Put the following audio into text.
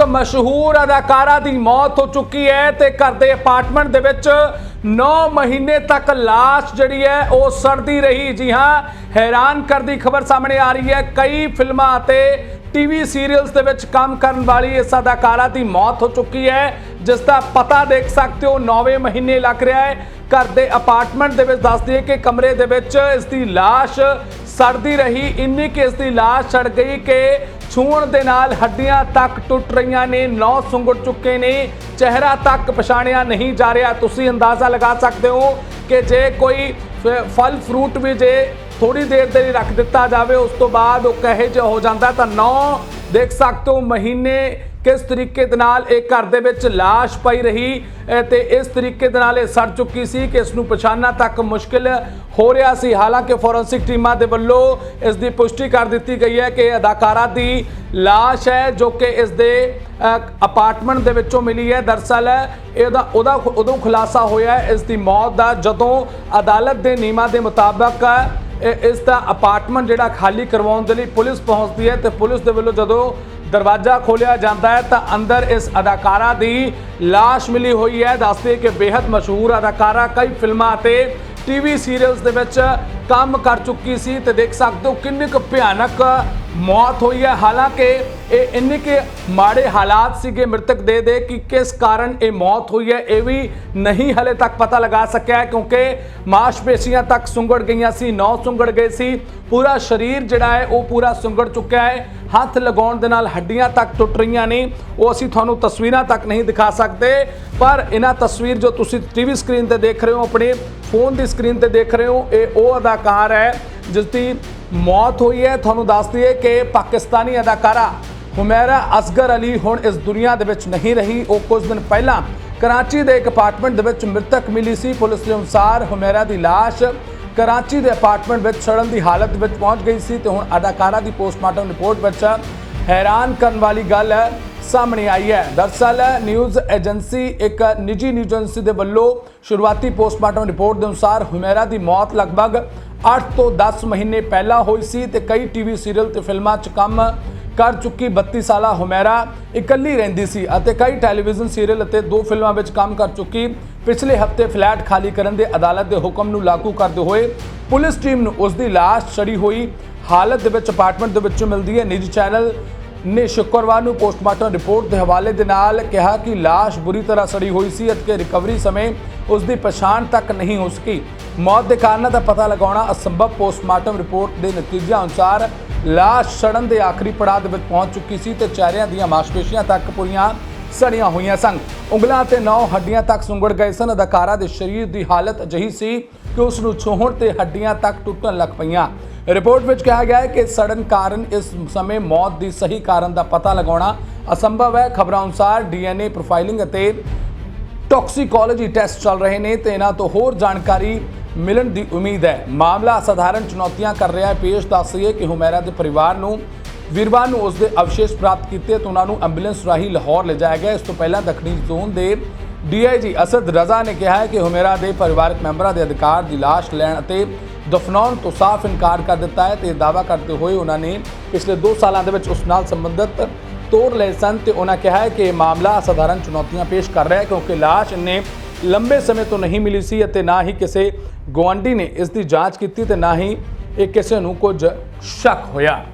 ਇੱਕ ਮਸ਼ਹੂਰ ਅਦਾਕਾਰਾ ਦੀ ਮੌਤ ਹੋ ਚੁੱਕੀ ਹੈ ਤੇ ਘਰ ਦੇ ਅਪਾਰਟਮੈਂਟ ਦੇ ਵਿੱਚ 9 ਮਹੀਨੇ ਤੱਕ ਲਾਸ਼ ਜਿਹੜੀ ਹੈ ਉਹ ਸੜਦੀ ਰਹੀ। ਜੀ ਹਾਂ, ਹੈਰਾਨ ਕਰਦੀ ਖਬਰ ਸਾਹਮਣੇ ਆ ਰਹੀ ਹੈ। ਕਈ ਫਿਲਮਾਂ ਅਤੇ ਟੀਵੀ ਸੀਰੀਅਲਸ ਦੇ ਵਿੱਚ ਕੰਮ ਕਰਨ ਵਾਲੀ ਇਸ ਅਦਾਕਾਰਾ ਦੀ ਮੌਤ ਹੋ ਚੁੱਕੀ ਹੈ, ਜਿਸ ਦਾ ਪਤਾ ਦੇਖ ਸਕਦੇ ਹੋ 9ਵੇਂ ਮਹੀਨੇ ਲੱਗ ਰਿਹਾ ਹੈ। ਘਰ ਦੇ ਅਪਾਰਟਮੈਂਟ ਦੇ ਵਿੱਚ ਦੱਸਦੀ ਦਈਏ ਕਿ ਕਮਰੇ ਦੇ ਵਿੱਚ ਇਸ ਦੀ ਲਾਸ਼ ਸੜਦੀ ਰਹੀ। ਇੰਨੀ ਕਿ ਇਸ ਦੀ ਲਾਸ਼ ਸੜ ਗਈ ਕਿ ਛੂਹਣ ਦੇ ਨਾਲ ਹੱਡੀਆਂ ਤੱਕ ਟੁੱਟ ਰਹੀਆਂ ਨੇ, ਨੌ ਸੁੰਗੜ ਚੁੱਕੇ ਨੇ, ਚਿਹਰਾ ਤੱਕ ਪਛਾਣਿਆ ਨਹੀਂ ਜਾ ਰਿਹਾ। ਤੁਸੀਂ ਅੰਦਾਜ਼ਾ ਲਗਾ ਸਕਦੇ ਹੋ ਕਿ ਜੇ ਕੋਈ ਫ- ਫਲ ਫਰੂਟ ਵੀ ਜੇ ਥੋੜੀ ਦੇਰ ਦੇ ਲਈ ਰੱਖ ਦਿੱਤਾ ਜਾਵੇ, ਉਸ ਤੋਂ ਬਾਅਦ ਉਹ ਕਹੇ ਜਿਹਾ ਹੋ ਜਾਂਦਾ ਤਾਂ ਨੌ ਦੇਖ ਸਕਦੇ ਹੋ ਮਹੀਨੇ ਕਿਸ ਤਰੀਕੇ ਦੇ ਨਾਲ ਇਹ ਘਰ ਦੇ ਵਿੱਚ ਲਾਸ਼ ਪਈ ਰਹੀ ਅਹ ਤੇ ਇਸ ਤਰੀਕੇ ਦੇ ਨਾਲ ਇਹ ਸੜ ਚੁੱਕੀ ਸੀ ਕਿ ਇਸ ਨੂੰ ਪਛਾਣਨਾ ਤੱਕ ਮੁਸ਼ਕਿਲ ਹੋ ਰਿਹਾ ਸੀ। ਹਾਲਾਂਕਿ ਫੋਰੈਂਸਿਕ ਟੀਮਾਂ ਦੇ ਵੱਲੋਂ ਇਸ ਦੀ ਪੁਸ਼ਟੀ ਕਰ ਦਿੱਤੀ ਗਈ ਹੈ ਕਿ ਅਦਾਕਾਰਾ ਦੀ ਲਾਸ਼ ਹੈ ਜੋ ਕਿ ਇਸ ਦੇ ਅਪਾਰਟਮੈਂਟ ਦੇ ਵਿੱਚੋਂ ਮਿਲੀ ਹੈ। ਦਰਸਲ ਇਹਦਾ, ਉਹਦਾ ਉਦੋਂ ਖੁਲਾਸਾ ਹੋਇਆ, ਇਸ ਦੀ ਮੌਤ ਦਾ ਜਦੋਂ ਅਦਾਲਤ ਦੇ ਨਿਯਮਾਂ ਦੇ ਮੁਤਾਬਕ ਇਸ ਦਾ ਅਪਾਰਟਮੈਂਟ ਜਿਹੜਾ ਖਾਲੀ ਕਰਵਾਉਣ ਦੇ ਲਈ ਪੁਲਿਸ ਪਹੁੰਚਦੀ ਹੈ ਤੇ ਪੁਲਿਸ ਦੇ ਵੱਲੋਂ ਜਦੋਂ ਦਰਵਾਜ਼ਾ ਖੋਲ੍ਹਿਆ ਜਾਂਦਾ ਹੈ ਤਾਂ ਅੰਦਰ ਇਸ ਅਦਾਕਾਰਾ ਦੀ ਲਾਸ਼ ਮਿਲੀ ਹੋਈ ਹੈ। ਦੱਸਦੇ ਕਿ ਬੇहद ਮਸ਼ਹੂਰ ਅਦਾਕਾਰਾ ਕਈ ਫਿਲਮਾਂ ਅਤੇ ਟੀਵੀ ਸੀਰੀਅਲਸ ਦੇ ਵਿੱਚ ਕੰਮ ਕਰ ਚੁੱਕੀ ਸੀ ਤੇ ਦੇਖ ਸਕਦੇ ਹੋ ਕਿੰਨੀ ਕੁ ਭਿਆਨਕ ਮੌਤ ਹੋਈ ਹੈ। ਹਾਲਾਂਕਿ ਇਹ ਇੰਨੇ ਕਿ ਮਾੜੇ ਹਾਲਾਤ ਸੀਗੇ ਮ੍ਰਿਤਕ ਦੇ ਦੇ ਕਿ ਕਿਸ ਕਾਰਨ ਇਹ ਮੌਤ ਹੋਈ ਹੈ ਇਹ ਵੀ ਨਹੀਂ ਹਲੇ ਤੱਕ ਪਤਾ ਲਗਾ ਸਕਿਆ ਹੈ, ਕਿਉਂਕਿ ਮਾਸਪੇਸ਼ੀਆਂ ਤੱਕ ਸੁੰਗੜ ਗਈਆਂ ਸੀ, ਨੌ ਸੁੰਗੜ ਗਏ ਸੀ। ਪੂਰਾ ਸਰੀਰ ਜਿਹੜਾ ਹੈ, ਉਹ ਪੂਰਾ ਸੁੰਗੜ ਚੁੱਕਿਆ ਹੈ। ਹੱਥ ਲਗਾਉਣ ਦੇ ਨਾਲ ਹੱਡੀਆਂ ਤੱਕ ਟੁੱਟ ਰਹੀਆਂ ਨੇ। ਉਹ ਅਸੀਂ ਤੁਹਾਨੂੰ ਤਸਵੀਰਾਂ ਤੱਕ ਨਹੀਂ ਦਿਖਾ ਸਕਦੇ, ਪਰ ਇਹਨਾਂ ਤਸਵੀਰ ਜੋ ਤੁਸੀਂ ਟੀਵੀ ਸਕਰੀਨ ਤੇ ਦੇਖ ਰਹੇ ਹੋ, ਆਪਣੇ ਫੋਨ ਦੀ ਸਕਰੀਨ ਤੇ ਦੇਖ ਰਹੇ ਹੋ, ਇਹ ਉਹ ਅਦਾ ਅਦਾਕਾਰ ਹੈ, ਜਿਸ ਦੀ ਮੌਤ ਹੋਈ ਹੈ। ਤੁਹਾਨੂੰ ਦੱਸ ਦਈਏ ਕਿ ਪਾਕਿਸਤਾਨੀ ਅਦਾਕਾਰਾ ਹੁਮੈਰਾ ਅਸਗਰ ਅਲੀ ਹੁਣ ਇਸ ਦੁਨੀਆ ਦੇ ਵਿੱਚ ਨਹੀਂ ਰਹੀ। ਉਹ ਕੁਝ ਦਿਨ ਪਹਿਲਾਂ ਕਰਾਚੀ ਦੇ ਇੱਕ ਅਪਾਰਟਮੈਂਟ ਦੇ ਵਿੱਚ ਮ੍ਰਿਤਕ ਮਿਲੀ ਸੀ। ਪੁਲਿਸ ਦੇ ਅਨੁਸਾਰ ਹੁਮੈਰਾ ਦੀ ਲਾਸ਼ ਕਰਾਚੀ ਦੇ ਅਪਾਰਟਮੈਂਟ ਵਿੱਚ ਸੜਨ ਦੀ ਹਾਲਤ ਵਿੱਚ ਪਹੁੰਚ ਗਈ ਸੀ ਤੇ ਹੁਣ ਅਦਾਕਾਰਾ ਦੀ ਪੋਸਟਮਾਰਟਮ ਰਿਪੋਰਟ ਵਿੱਚ ਹੈਰਾਨ ਕਰਨ ਵਾਲੀ ਗੱਲ ਸਾਹਮਣੇ ਆਈ ਹੈ। ਦਰਸਲ ਨਿਊਜ਼ ਏਜੰਸੀ ਇੱਕ ਨਿੱਜੀ ਨਿਊਜ਼ ਏਜੰਸੀ ਦੇ ਵੱਲੋਂ ਸ਼ੁਰੂਆਤੀ ਪੋਸਟਮਾਰਟਮ ਰਿਪੋਰਟ ਦੇ ਅਨੁਸਾਰ ਹੁਮੈਰਾ ਦੀ ਮੌਤ ਲਗਭਗ 8 ਤੋਂ 10 ਮਹੀਨੇ ਪਹਿਲਾਂ ਹੋਈ ਸੀ ਤੇ ਕਈ ਟੀਵੀ ਸੀਰੀਅਲ ਤੇ ਫਿਲਮਾਂ 'ਚ ਕੰਮ ਕਰ ਚੁੱਕੀ 32 ਸਾਲਾ ਹੁਮੈਰਾ ਇਕੱਲੀ ਰਹਿੰਦੀ ਸੀ ਅਤੇ ਕਈ ਟੈਲੀਵਿਜ਼ਨ ਸੀਰੀਅਲ ਅਤੇ ਦੋ ਫਿਲਮਾਂ ਵਿੱਚ ਕੰਮ ਕਰ ਚੁੱਕੀ। ਪਿਛਲੇ ਹਫ਼ਤੇ ਫਲੈਟ ਖਾਲੀ ਕਰਨ ਦੇ ਅਦਾਲਤ ਦੇ ਹੁਕਮ ਨੂੰ ਲਾਗੂ ਕਰਦੇ ਹੋਏ ਪੁਲਿਸ ਟੀਮ ਨੂੰ ਉਸ ਦੀ ਲਾਸ਼ ਛੜੀ ਹੋਈ। ਹਾਲਤ ਦੇ ਵਿੱਚ ਅਪਾਰਟਮੈਂਟ ਦੇ ਵਿੱਚੋਂ ਮਿਲਦੀ ਹੈ। ਨਿੱਜੀ ਚੈਨਲ ਨੇ ਸ਼ੁੱਕਰਵਾਰ ਨੂੰ ਪੋਸਟਮਾਰਟਮ ਰਿਪੋਰਟ ਦੇ ਹਵਾਲੇ ਦੇ ਨਾਲ ਕਿਹਾ ਕਿ ਲਾਸ਼ ਬੁਰੀ ਤਰ੍ਹਾਂ ਸੜੀ ਹੋਈ ਸੀ ਅਤੇ ਰਿਕਵਰੀ ਸਮੇਂ ਉਸ ਦੀ ਪਛਾਣ ਤੱਕ ਨਹੀਂ ਹੋ ਸਕੀ। ਮੌਤ ਦੇ ਕਾਰਨਾਂ ਦਾ ਪਤਾ ਲਗਾਉਣਾ ਅਸੰਭਵ ਪੋਸਟਮਾਰਟਮ ਰਿਪੋਰਟ ਦੇ ਨਤੀਜਿਆਂ ਅਨੁਸਾਰ ਲਾਸ਼ ਸੜਨ ਦੇ ਆਖਰੀ ਪੜਾਅ ਦੇ ਵਿੱਚ ਪਹੁੰਚ ਚੁੱਕੀ ਸੀ ਤੇ ਚਿਹਰਿਆਂ ਦੀਆਂ ਮਾਸਪੇਸ਼ੀਆਂ ਤੱਕ ਪੂਰੀਆਂ ਸੜੀਆਂ ਹੋਈਆਂ ਸਨ। ਉਂਗਲਾਂ ਤੇ ਨੌ ਹੱਡੀਆਂ ਤੱਕ ਸੁੰਗੜ ਗਏ ਸਨ। ਅਦਾਕਾਰਾ ਦੇ ਸਰੀਰ ਦੀ ਹਾਲਤ ਅਜਿਹੀ ਸੀ ਕਿ ਉਸ ਨੂੰ ਛੋਹਣ ਤੇ ਹੱਡੀਆਂ ਤੱਕ ਟੁੱਟਣ ਲੱਗ ਪਈਆਂ। ਰਿਪੋਰਟ ਵਿੱਚ ਕਿਹਾ ਗਿਆ ਹੈ ਕਿ ਸੜਨ ਕਾਰਨ ਇਸ ਸਮੇਂ ਮੌਤ ਦੀ ਸਹੀ ਕਾਰਨ ਦਾ ਪਤਾ ਲਗਾਉਣਾ ਅਸੰਭਵ ਹੈ। ਖਬਰਾਂ ਅਨੁਸਾਰ ਡੀਐਨਏ ਪ੍ਰੋਫਾਈਲਿੰਗ ਅਤੇ ਟੌਕਸੀਕੋਲੋਜੀ ਟੈਸਟ ਚੱਲ ਰਹੇ ਨੇ ਤੇ ਇਹਨਾਂ ਤੋਂ ਹੋਰ ਜਾਣਕਾਰੀ ਮਿਲਣ ਦੀ ਉਮੀਦ ਹੈ। ਮਾਮਲਾ ਅਸਾਧਾਰਨ ਚੁਣੌਤੀਆਂ ਕਰ ਰਿਹਾ ਹੈ। ਪੇਸ਼ ਦੱਸੀਏ ਕਿ ਹੁਮੈਰਾ ਦੇ ਪਰਿਵਾਰ ਨੂੰ, ਵੀਰਵਾਰ ਨੂੰ ਉਸ ਦੇ ਅਵਸ਼ੇਸ਼ ਪ੍ਰਾਪਤ ਕੀਤੇ ਤੇ ਉਹਨਾਂ ਨੂੰ ਐਂਬੂਲੈਂਸ ਰਾਹੀਂ ਲਾਹੌਰ ਲਿਜਾਇਆ ਗਿਆ। ਇਸ ਤੋਂ ਪਹਿਲਾਂ ਦੱਖਣੀ ਜ਼ੋਨ ਦੇ ਡੀਆਈਜੀ ਅਸਦ ਰਜ਼ਾ ਨੇ ਕਿਹਾ ਹੈ ਕਿ ਹੁਮੈਰਾ ਦੇ ਪਰਿਵਾਰਕ ਮੈਂਬਰਾਂ ਦੇ ਅਧਿਕਾਰ ਦੀ ਲਾਸ਼ ਲੈਣ ਅਤੇ ਦਫਨਾਉਣ ਤੋਂ ਸਾਫ਼ ਇਨਕਾਰ ਕਰ ਦਿੱਤਾ ਹੈ ਤੇ ਦਾਅਵਾ ਕਰਦੇ ਹੋਏ ਉਹਨਾਂ ਨੇ ਪਿਛਲੇ 2 ਸਾਲਾਂ ਦੇ ਵਿੱਚ ਉਸ ਨਾਲ ਸੰਬੰਧਿਤ ਤੋੜ ਲਏ ਸਨ ਤੇ ਉਹਨਾਂ ਕਿਹਾ ਹੈ ਕਿ ਇਹ ਮਾਮਲਾ ਅਸਾਧਾਰਨ ਚੁਣੌਤੀਆਂ ਪੇਸ਼ ਕਰ ਰਿਹਾ ਹੈ ਕਿਉਂਕਿ ਲਾਸ਼ ਨੇ ਲੰਬੇ ਸਮੇਂ ਤੋਂ ਨਹੀਂ ਮਿਲੀ ਸੀ ਅਤੇ ਨਾ ਹੀ ਕਿਸੇ ਗੁਆਂਢੀ ਨੇ ਇਸ ਦੀ ਜਾਂਚ ਕੀਤੀ ਤੇ ਨਾ ਹੀ ਇਹ ਕਿਸੇ ਨੂੰ ਕੁਝ ਸ਼ੱਕ ਹੋਇਆ।